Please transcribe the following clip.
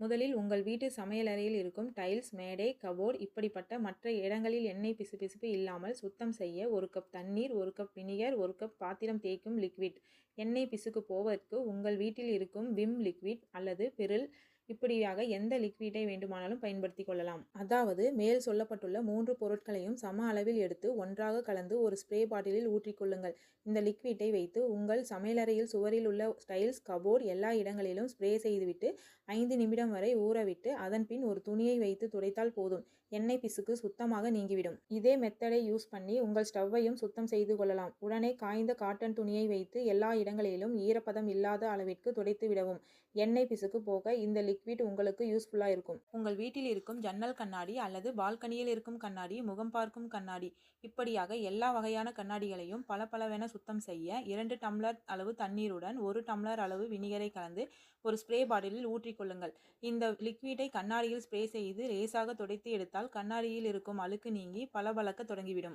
முதலில் உங்கள் வீட்டு சமையலறையில் இருக்கும் டைல்ஸ் மேடை கபோர்ட் இப்படிப்பட்ட மற்ற இடங்களில் எண்ணெய் பிசுபிசுப்பு இல்லாமல் சுத்தம் செய்ய ஒரு கப் தண்ணீர் ஒரு கப் வினிகர் ஒரு கப் பாத்திரம் தேய்க்கும் லிக்விட் எண்ணெய் பிசுக்கு போவதற்கு உங்கள் வீட்டில் இருக்கும் விம் லிக்விட் அல்லது பிரில் இப்படியாக எந்த லிக்விடை வேண்டுமானாலும் பயன்படுத்தி கொள்ளலாம். அதாவது மேல் சொல்லப்பட்டுள்ள மூன்று பொருட்களையும் சம அளவில் எடுத்து ஒன்றாக கலந்து ஒரு ஸ்ப்ரே பாட்டிலில் ஊற்றிக்கொள்ளுங்கள் இந்த லிக்விட்டை வைத்து உங்கள் சமையலறையில் சுவரில் உள்ள ஸ்டைல்ஸ் கபோர்ட் எல்லா இடங்களிலும் ஸ்ப்ரே செய்துவிட்டு ஐந்து நிமிடம் வரை ஊறவிட்டு அதன் பின் ஒரு துணியை வைத்து துடைத்தால் போதும். எண்ணெய் பிசுக்கு சுத்தமாக நீங்கிவிடும். இதே மெத்தடை யூஸ் பண்ணி உங்கள் ஸ்டவ்வையும் சுத்தம் செய்து கொள்ளலாம். உடனே காய்ந்த காட்டன் துணியை வைத்து எல்லா இடங்களிலும் ஈரப்பதம் இல்லாத அளவிற்கு துடைத்து விடவும். எண்ணெய் பிசுக்கு போக இந்த லிக் லிக்விட் உங்களுக்கு யூஸ்ஃபுல்லாக இருக்கும். உங்கள் வீட்டில் இருக்கும் ஜன்னல் கண்ணாடி அல்லது பால்கனியில் இருக்கும் கண்ணாடி முகம் பார்க்கும் கண்ணாடி இப்படியாக எல்லா வகையான கண்ணாடிகளையும் பளபளவென சுத்தம் செய்ய இரண்டு டம்ளர் அளவு தண்ணீருடன் ஒரு டம்ளர் அளவு வினிகரை கலந்து ஒரு ஸ்ப்ரே பாட்டிலில் ஊற்றிக்கொள்ளுங்கள் இந்த லிக்விடை கண்ணாடியில் ஸ்ப்ரே செய்து லேசாக துடைத்து எடுத்தால் கண்ணாடியில் இருக்கும் அழுக்கு நீங்கி பளபளக்க தொடங்கிவிடும்.